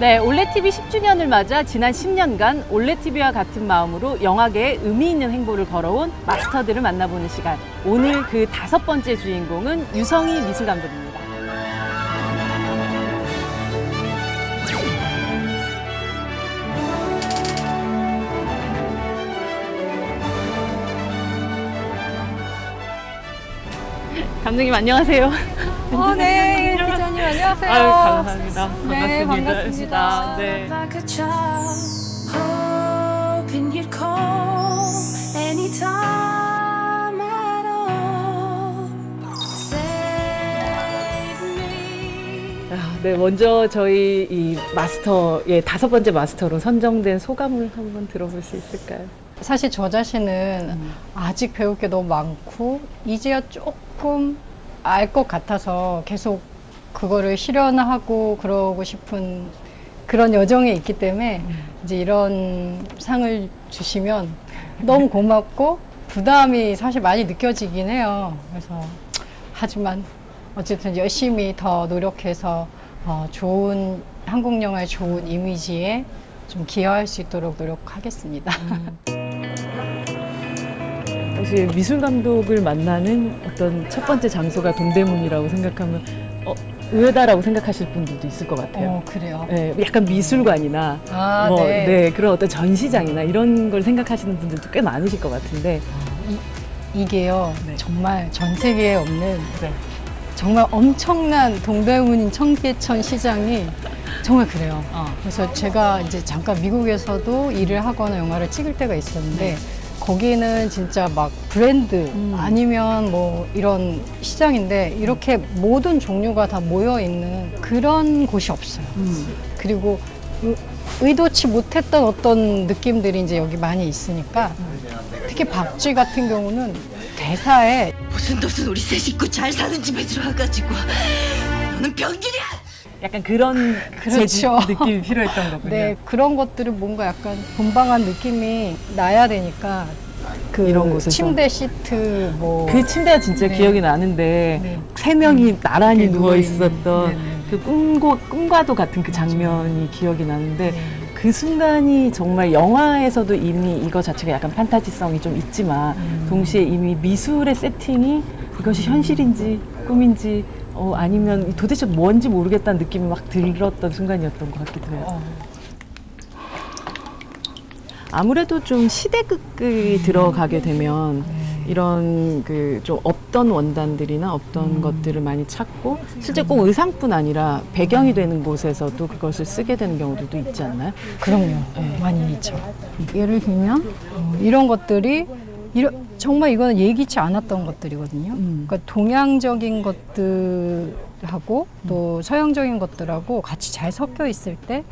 네, 올레TV 10주년을 맞아 지난 10년간 올레TV와 같은 마음으로 영화계에 의미 있는 행보를 걸어온 마스터들을 만나보는 시간. 오늘 그 다섯 번째 주인공은 유성희 미술 감독입니다. 감독님 안녕하세요. 어, 네, 안녕하세요. 아유, 감사합니다. 네, 반갑습니다. 반갑습니다. 네. like a child, hoping you'd call anytime at all. Save me. 아, 네, 먼저 저희 이 마스터의 다섯 번째 마스터로 선정된 소감을 한번 들어볼 수 있을까요? 사실 저 자신은 아직 배울 게 너무 많고 이제야 조금 알 것 같아서 계속 그거를 실현하고 그러고 싶은 그런 여정에 있기 때문에 이제 이런 상을 주시면 너무 고맙고 부담이 사실 많이 느껴지긴 해요. 그래서 하지만 어쨌든 열심히 더 노력해서 어, 좋은 한국 영화의 좋은 이미지에 좀 기여할 수 있도록 노력하겠습니다. 사실 미술 감독을 만나는 어떤 첫 번째 장소가 동대문이라고 생각하면 어, 의외다라고 생각하실 분들도 있을 것 같아요. 어, 그래요. 네, 약간 미술관이나 아, 뭐, 네. 네, 그런 어떤 전시장이나 이런 걸 생각하시는 분들도 꽤 많으실 것 같은데 이게요, 네. 정말 전 세계에 없는 네. 정말 엄청난 동대문인 청계천 시장이 정말 그래요. 어. 그래서 제가 이제 잠깐 미국에서도 일을 하거나 영화를 찍을 때가 있었는데 거기는 진짜 막 브랜드 음. 아니면 뭐 이런 시장인데 이렇게 모든 종류가 다 모여 있는 그런 곳이 없어요. 그리고 의- 의도치 못했던 어떤 느낌들이 이제 여기 많이 있으니까 특히 박쥐 같은 경우는 대사에 무슨 덧은 우리 세 식구 잘 사는 집에 들어와가지고 너는 병기냐? 약간 그런 그렇죠. 느낌이 필요했던 거군요. 네, 그런 것들은 뭔가 약간 분방한 느낌이 나야 되니까 그 이런 곳에서. 침대 시트 뭐 그 침대가 진짜 네. 기억이 나는데 네. 세 명이 나란히 이렇게 누워 누워있는. 있었던 네, 네. 그 꿈과, 꿈과도 같은 그 장면이 기억이 나는데 네. 그 순간이 정말 영화에서도 이미 이거 자체가 약간 판타지성이 좀 있지만 음. 동시에 이미 미술의 세팅이 이것이 현실인지 꿈인지 어, 아니면 도대체 뭔지 모르겠다는 느낌이 막 들었던 순간이었던 것 같기도 해요. 어, 아무래도 좀 시대극이 들어가게 되면 네. 이런 그 좀 없던 원단들이나 없던 음. 것들을 많이 찾고 실제 꼭 의상뿐 아니라 배경이 되는 곳에서도 그것을 쓰게 되는 경우들도 있지 않나요? 그럼요. 많이 있죠. 예를 들면 어, 이런 것들이 이러, 정말 이거는 예기치 않았던 것들이거든요. 음. 그러니까 동양적인 것들하고 또 서양적인 것들하고 같이 잘 섞여 있을 때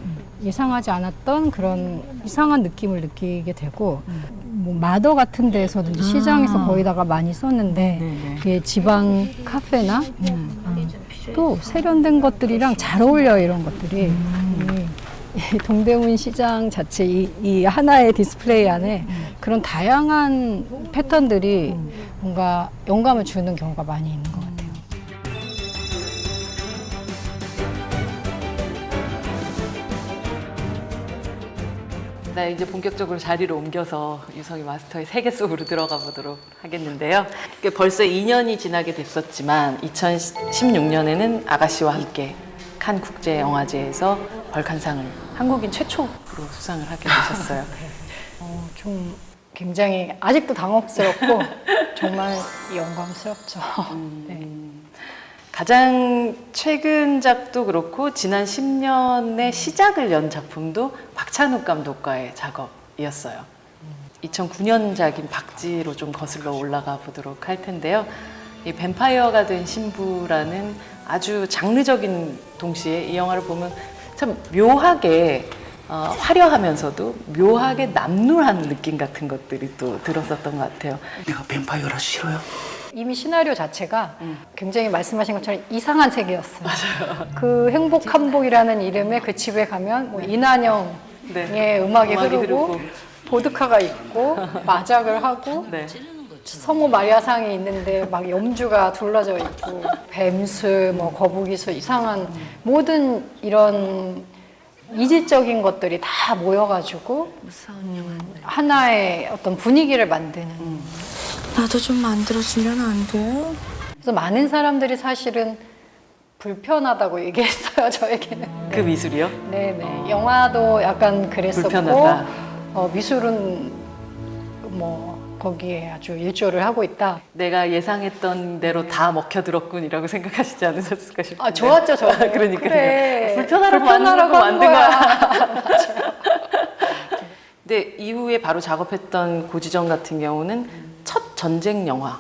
예상하지 않았던 그런 이상한 느낌을 느끼게 되고 뭐 마더 같은 데에서도 이제 시장에서 거의다가 많이 썼는데 네네. 그게 지방 카페나 어, 또 세련된 것들이랑 잘 어울려요 이런 것들이. 이, 이 동대문 시장 자체 이, 이 하나의 디스플레이 안에 그런 다양한 패턴들이 뭔가 영감을 주는 경우가 많이 있는 것 같아요. 네, 이제 본격적으로 자리를 옮겨서 유성이 마스터의 세계 속으로 들어가 보도록 하겠는데요. 이게 벌써 2년이 지나게 됐었지만 2016년에는 아가씨와 함께 칸 국제 영화제에서 벌칸상을 한국인 최초로 수상을 하게 되셨어요. 어, 좀 굉장히 아직도 당혹스럽고 정말 영광스럽죠. 네. 가장 최근 작도 그렇고 지난 10년의 시작을 연 작품도 박찬욱 감독과의 작업이었어요. 2009년작인 박지로 좀 거슬러 올라가 보도록 할 텐데요. 이 뱀파이어가 된 신부라는 아주 장르적인 동시에 이 영화를 보면 참 묘하게 어, 화려하면서도 묘하게 남루한 느낌 같은 것들이 또 들었었던 것 같아요. 내가 뱀파이어라 싫어요. 이미 시나리오 자체가 굉장히 말씀하신 것처럼 이상한 세계였어요. 그 행복 한복이라는 이름의 그 집에 가면 뭐 이난영의 네. 음악이, 음악이 흐르고, 흐르고. 보드카가 있고 마작을 하고 네. 성모 마리아상이 있는데 막 염주가 둘러져 있고 뱀술, 뭐 거북이술 이상한 모든 이런 이질적인 것들이 다 모여가지고 음, 하나의 어떤 분위기를 만드는. 나도 좀 만들어주면 안 돼? 그래서 많은 사람들이 사실은 불편하다고 얘기했어요 저에게는. 그 미술이요? 네네. 영화도 약간 그랬었고 불편하다. 어, 미술은 뭐 거기에 아주 일조를 하고 있다. 내가 예상했던 대로 다 먹혀들었군이라고 생각하시지 않으셨을까 싶어요. 아 좋았죠, 저. 그러니까요. 그래. 불편하라고 불편하라고 만든 거한 만든 근데 이후에 바로 작업했던 고지정 같은 경우는 첫 전쟁 영화.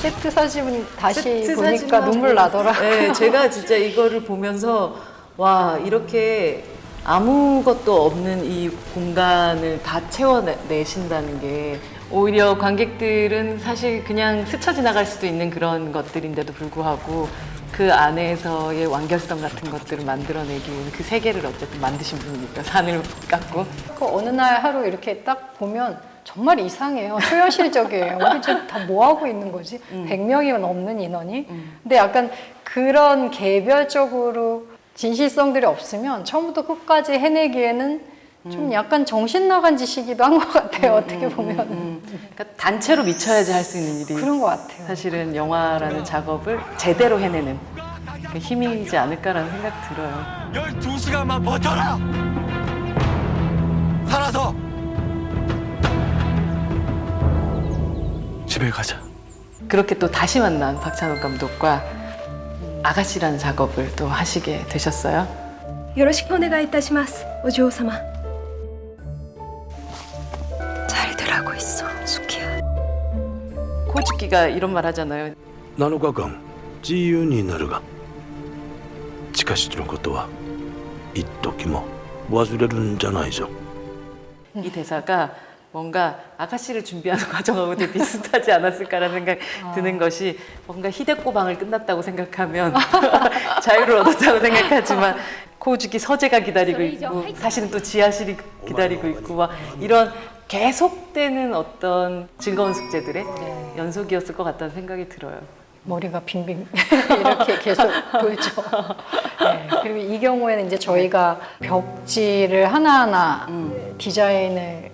세트 사진 다시 세트 보니까 눈물 나더라. 네, 제가 진짜 이거를 보면서 와 이렇게 아무것도 없는 이 공간을 다 채워내신다는 게 오히려 관객들은 사실 그냥 스쳐 지나갈 수도 있는 그런 것들인데도 불구하고 그 안에서의 완결성 같은 것들을 만들어내기 위해 그 세계를 어쨌든 만드신 분이니까 산을 깎고 그 어느 날 하루 이렇게 딱 보면 정말 이상해요. 초현실적이에요. 지금 다뭐 하고 있는 거지? 100명이 넘는 인원이. 근데 약간 그런 개별적으로 진실성들이 없으면 처음부터 끝까지 해내기에는 좀 약간 정신 나간 짓이기도 한 것 같아요. 어떻게 보면 음, 그러니까 단체로 미쳐야지 할 수 있는 일이 그런 것 같아요. 사실은 영화라는 작업을 제대로 해내는 그 힘이지 않을까라는 생각 들어요. 12시간만 버텨라! 살아서! 집에 가자. 그렇게 또 다시 만난 박찬욱 감독과 아가씨라는 작업을 또 하시게 되셨어요. よろしくお願いいたしますお嬢様 잘 되라고 있어, 수키야. 코즈키가 이런 말 하잖아요. 7日間自由になるが地下室のことは一時も忘れるんじゃないぞ 이 대사가 뭔가 아가씨를 준비하는 과정하고 되게 비슷하지 않았을까라는 생각 드는 것이 뭔가 히데코 방을 끝났다고 생각하면 자유를 얻었다고 생각하지만 코우주기 서재가 기다리고 있고 사실은 또 지하실이 기다리고 있고 막 이런 계속되는 어떤 즐거운 숙제들의 연속이었을 것 같다는 생각이 들어요. 머리가 빙빙 이렇게 계속 돌죠. 네, 그리고 이 경우에는 이제 저희가 벽지를 하나하나 디자인을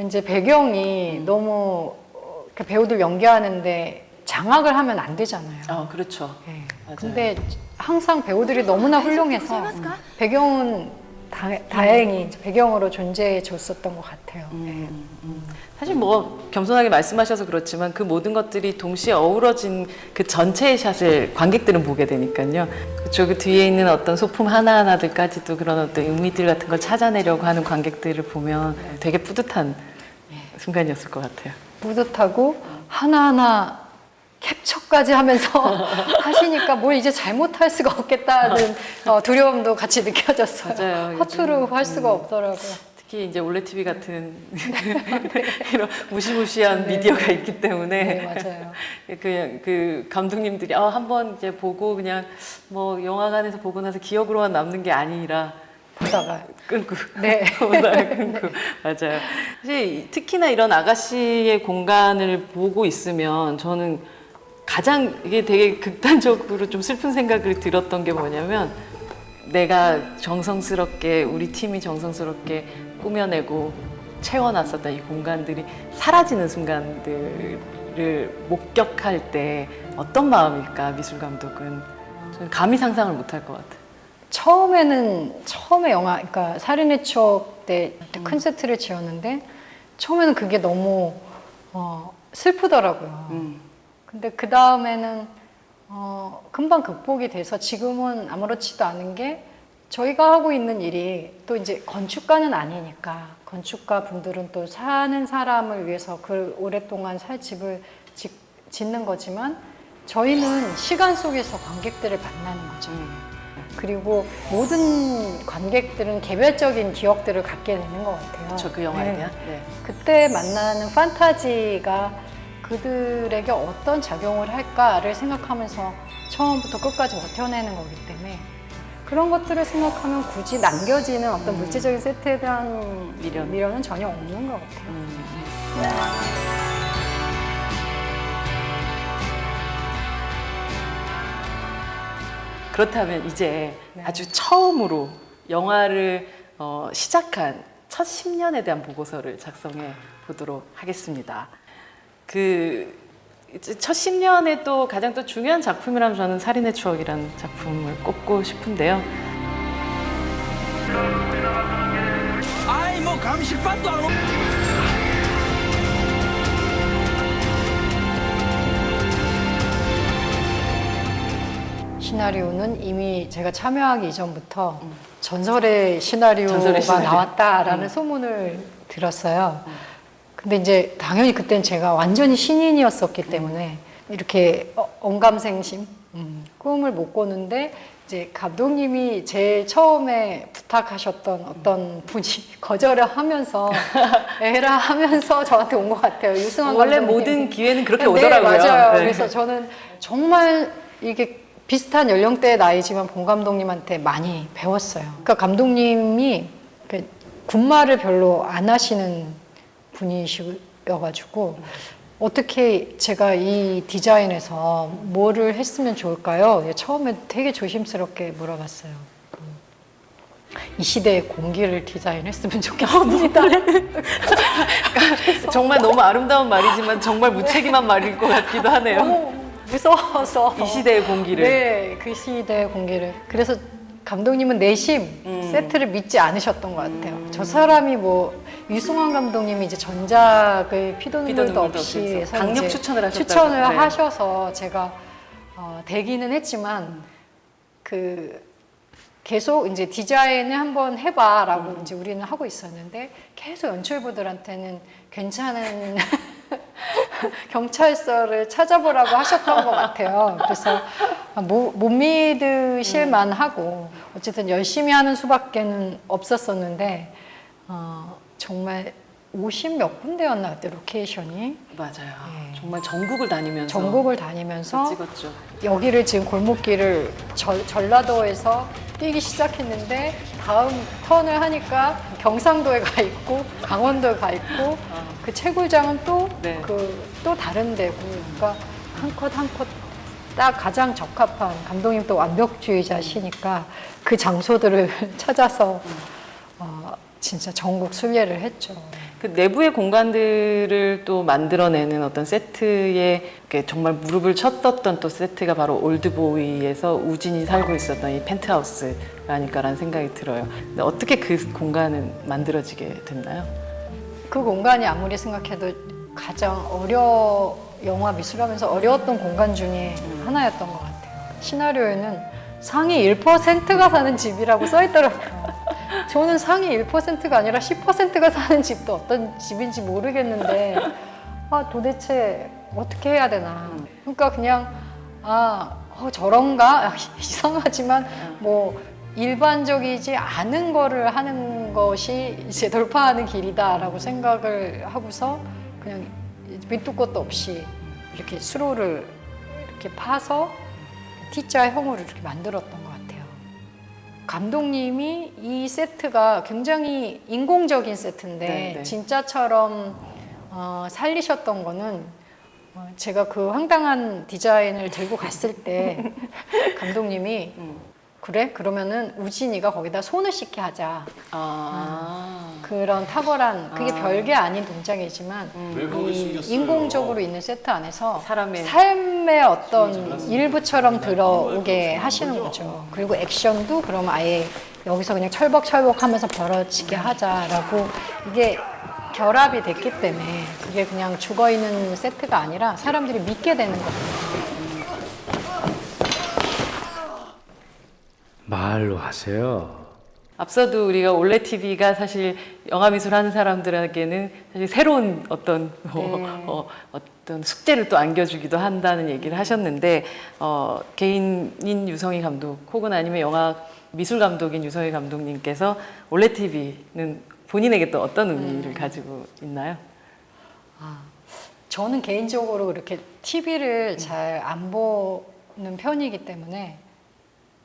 이제 배경이 너무 어, 그 배우들 연기하는데 장악을 하면 안 되잖아요. 아 그렇죠. 네. 맞아요. 근데 항상 배우들이 너무나 훌륭해서 배경은 다, 다행히 이제 배경으로 존재해 줬었던 것 같아요. 네. 사실 뭐 겸손하게 말씀하셔서 그렇지만 그 모든 것들이 동시에 어우러진 그 전체의 샷을 관객들은 보게 되니까요. 그쪽 그 뒤에 있는 어떤 소품 하나하나들까지도 그런 어떤 의미들 같은 걸 찾아내려고 하는 관객들을 보면 되게 뿌듯한 순간이었을 것 같아요. 뿌듯하고 하나하나 캡처까지 하면서 하시니까 뭘 이제 잘못할 수가 없겠다는 어, 두려움도 같이 느껴졌어요. 맞아요. 허투루 요즘, 할 수가 음. 없더라고요. 특히 이제 올레 TV 같은 이런 무시무시한 미디어가 있기 때문에 네, 맞아요. 그냥 그 감독님들이 아, 한번 이제 보고 그냥 뭐 영화관에서 보고 나서 기억으로만 남는 게 아니라 보다가 끊고 네. 보다가 끊고 맞아요. 사실 특히나 이런 아가씨의 공간을 보고 있으면 저는 가장 이게 되게 극단적으로 좀 슬픈 생각을 들었던 게 뭐냐면 내가 정성스럽게 우리 팀이 정성스럽게 꾸며내고 채워놨었던 이 공간들이 사라지는 순간들을 목격할 때 어떤 마음일까 미술 감독은 저는 감히 상상을 못할 것 같아요. 처음에는 처음에 영화 그러니까 살인의 추억 때 큰 세트를 지었는데 처음에는 그게 너무 어, 슬프더라고요. 음. 근데 그 다음에는 어, 금방 극복이 돼서 지금은 아무렇지도 않은 게 저희가 하고 있는 일이 또 이제 건축가는 아니니까 건축가 분들은 또 사는 사람을 위해서 그 오랫동안 살 집을 짓, 짓는 거지만 저희는 시간 속에서 관객들을 만나는 거죠. 그리고 모든 관객들은 개별적인 기억들을 갖게 되는 것 같아요. 저 그 영화에 네. 대한. 네. 그때 만나는 판타지가 그들에게 어떤 작용을 할까를 생각하면서 처음부터 끝까지 버텨내는 거기 때문에 그런 것들을 생각하면 굳이 남겨지는 어떤 물질적인 세트에 대한 미련. 미련은 전혀 없는 것 같아요. 음. 그렇다면 이제 네. 아주 처음으로 영화를 어, 시작한 첫 10년에 대한 보고서를 작성해 보도록 하겠습니다. 그 첫 10년에 또 가장 또 중요한 작품이라면 저는 살인의 추억이라는 작품을 꼽고 싶은데요. 아이 뭐 감식반도 안 오. 시나리오는 이미 제가 참여하기 이전부터 전설의 시나리오가 전설의 시나리오. 나왔다라는 음. 소문을 들었어요. 근데 이제 당연히 그땐 제가 완전히 신인이었었기 때문에 이렇게 어- 언감생심 음, 꿈을 못 꿨는데 이제 감독님이 제일 처음에 부탁하셨던 어떤 분이 거절을 하면서 에라 하면서 저한테 온 것 같아요. 유승환 원래 감독님. 모든 기회는 그렇게 네, 오더라고요. 맞아요. 네. 그래서 저는 정말 이게 비슷한 연령대의 나이지만 본 감독님한테 많이 배웠어요. 그러니까 감독님이 그 군말을 별로 안 하시는 분이셔가지고 어떻게 제가 이 디자인에서 뭐를 했으면 좋을까요? 처음에 되게 조심스럽게 물어봤어요. 이 시대의 공기를 디자인했으면 좋겠습니다. 정말 너무 아름다운 말이지만 정말 무책임한 말일 것 같기도 하네요. 무서워서 이 시대의 공기를. 네, 그 시대의 공기를. 그래서 감독님은 내심 음. 세트를 믿지 않으셨던 것 같아요. 저 사람이 뭐 유승환 감독님이 이제 전작을 피도 피도 눈물도 없이 강력 추천을 하셨다고. 추천을 네. 하셔서 제가 어, 되기는 했지만 그 계속 이제 디자인을 한번 해봐라고 음. 이제 우리는 하고 있었는데 계속 연출부들한테는 괜찮은 경찰서를 찾아보라고 하셨던 것 같아요. 그래서 못, 못 믿으실 만 하고 어쨌든 열심히 하는 수밖에는 없었었는데 어, 정말 50 몇 군데였나 그때 로케이션이 맞아요. 네. 정말 전국을 다니면서 전국을 다니면서 찍었죠. 여기를 지금 골목길을 절, 전라도에서 뛰기 시작했는데 다음 턴을 하니까 경상도에 가 있고 강원도에 가 있고 아, 그 채굴장은 또 네. 그또 다른 데고. 그러니까 한 컷 한 컷 딱 가장 적합한 감독님 또 완벽주의자시니까 그 장소들을 찾아서 어, 진짜 전국 순례를 했죠. 그 내부의 공간들을 또 만들어내는 어떤 세트에 정말 무릎을 쳤었던 또 세트가 바로 올드보이에서 우진이 살고 있었던 이 펜트하우스라니까라는 생각이 들어요. 근데 어떻게 그 공간은 만들어지게 됐나요? 그 공간이 아무리 생각해도 가장 어려 영화 미술하면서 어려웠던 공간 중에 하나였던 것 같아요. 시나리오에는 상위 1%가 사는 집이라고 써 있더라고요. 저는 상위 1%가 아니라 10%가 사는 집도 어떤 집인지 모르겠는데 아 도대체 어떻게 해야 되나. 그러니까 그냥 아 어, 저런가 이상하지만 뭐 일반적이지 않은 거를 하는 것이 이제 돌파하는 길이다라고 생각을 하고서 그냥 밑도 끝도 없이 이렇게 수로를 이렇게 파서 T자 형으로 이렇게 만들었던. 감독님이 이 세트가 굉장히 인공적인 세트인데 네, 네. 진짜처럼 어, 살리셨던 거는 어, 제가 그 황당한 디자인을 들고 갔을 때 감독님이 음. 그래? 그러면은 우진이가 거기다 손을 씻게 하자. 아, 그런 탁월한 그게 아. 별게 아닌 동작이지만 음. 이 인공적으로 있는 세트 안에서 사람의 삶의 어떤 일부처럼 들어오게 하시는 거죠. 그리고 액션도 그럼 아예 여기서 그냥 철벅철벅하면서 벌어지게 하자라고 이게 결합이 됐기 때문에 그게 그냥 죽어 있는 세트가 아니라 사람들이 믿게 되는 거예요. 말로 하세요. 앞서도 우리가 올레 TV가 사실 영화 미술 하는 사람들에게는 사실 새로운 어떤 뭐, 네. 어, 어 떤 숙제를 또 안겨주기도 한다는 얘기를 하셨는데 어, 개인인 유성희 감독 혹은 아니면 영화 미술 감독인 유성희 감독님께서 올레 TV는 본인에게 또 어떤 의미를 가지고 있나요? 저는 개인적으로 그렇게 TV를 잘 안 보는 편이기 때문에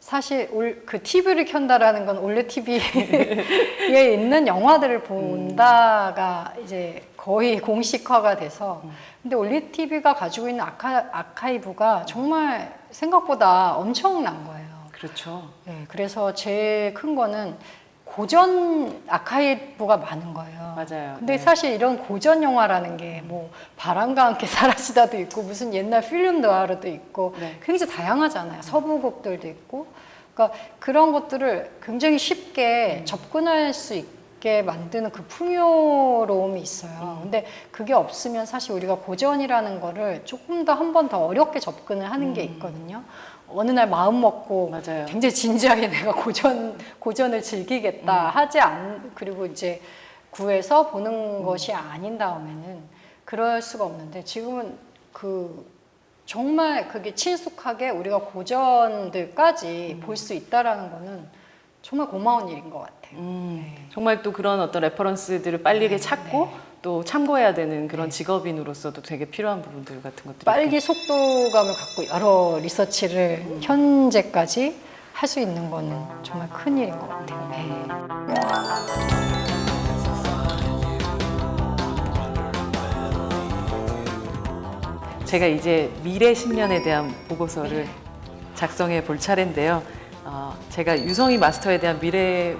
사실 올, 그 TV를 켠다라는 건 올레 TV에 있는 영화들을 본다가 이제 거의 공식화가 돼서 근데 올레 TV가 가지고 있는 아카, 아카이브가 정말 생각보다 엄청난 거예요. 그렇죠. 네, 그래서 제일 큰 거는 고전 아카이브가 많은 거예요. 맞아요. 근데 네. 사실 이런 고전 영화라는 게 뭐 바람과 함께 사라지다도 있고 무슨 옛날 필름 노아르도 있고 네. 굉장히 다양하잖아요. 서부곡들도 있고. 그러니까 그런 것들을 굉장히 쉽게 접근할 수 있게 만드는 그 풍요로움이 있어요. 근데 그게 없으면 사실 우리가 고전이라는 거를 조금 더 한 번 더 어렵게 접근을 하는 게 있거든요. 어느 날 마음 먹고 맞아요. 굉장히 진지하게 내가 고전 고전을 즐기겠다 하지 않 그리고 이제 구해서 보는 것이 아닌 다음에는 그럴 수가 없는데 지금은 그 정말 그게 친숙하게 우리가 고전들까지 볼수 있다라는 거는 정말 고마운 일인 것 같아요. 음, 정말 또 그런 어떤 레퍼런스들을 빨리 찾고 또 참고해야 되는 그런 직업인으로서도 되게 필요한 부분들 같은 것들이 빨리 속도감을 갖고 여러 리서치를 현재까지 할 수 있는 거는 정말 큰 일인 것 같아요. 네. 제가 이제 미래 10년에 대한 보고서를 작성해 볼 차례인데요. 어, 제가 유성희 마스터에 대한 미래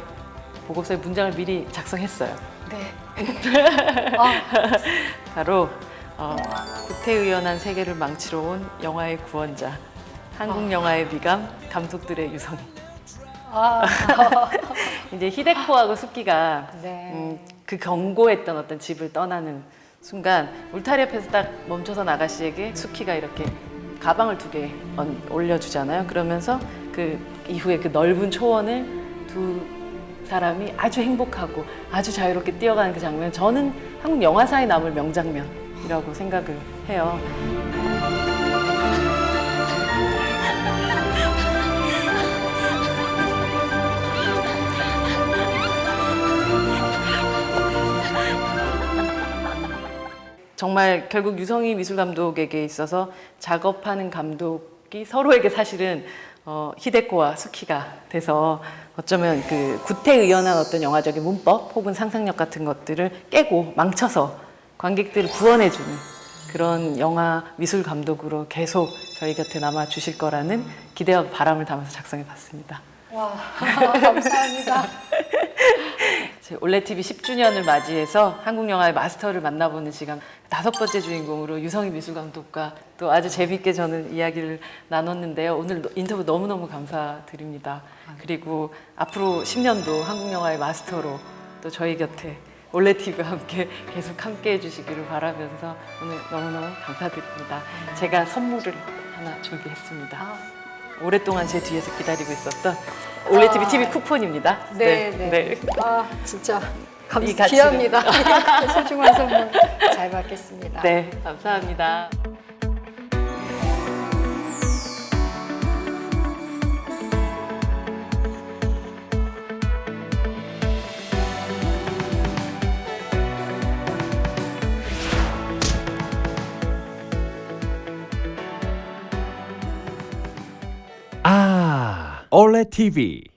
보고서의 문장을 미리 작성했어요. 네. 바로 어, 구태의연한 세계를 망치러 온 영화의 구원자, 한국 영화의 미감, 감독들의 유성희. 아, 이제 히데코하고 수키가 네. 음, 그 경고했던 어떤 집을 떠나는 순간 울타리 앞에서 딱 멈춰서 나가시에게 수키가 이렇게 가방을 두 개 올려주잖아요. 그러면서 그 이후에 그 넓은 초원을 두 사람이 아주 행복하고 아주 자유롭게 뛰어가는 그 장면 저는 한국 영화사에 남을 명장면이라고 생각을 해요. 정말 결국 유성희 미술 감독에게 있어서 작업하는 감독이 서로에게 사실은 어, 히데코와 수키가 돼서 어쩌면 그 구태의연한 어떤 영화적인 문법 혹은 상상력 같은 것들을 깨고 망쳐서 관객들을 구원해주는 그런 영화 미술 감독으로 계속 저희 곁에 남아 주실 거라는 기대와 바람을 담아서 작성해 봤습니다. 와, 감사합니다. 올레 TV 10주년을 맞이해서 한국 영화의 마스터를 만나보는 시간 다섯 번째 주인공으로 유성희 미술 감독과 또 아주 재밌게 저는 이야기를 나눴는데요. 오늘 인터뷰 너무너무 감사드립니다. 그리고 앞으로 10년도 한국 영화의 마스터로 또 저희 곁에 올레 TV와 함께 계속 함께 해주시기를 바라면서 오늘 너무너무 감사드립니다. 제가 선물을 하나 준비했습니다. 오랫동안 제 뒤에서 기다리고 있었던 올레 TV TV 쿠폰입니다. 네, 네. 아, 진짜 감, 이 가치는- 귀합니다. 소중한 선물 잘 받겠습니다. 네, 감사합니다. TV.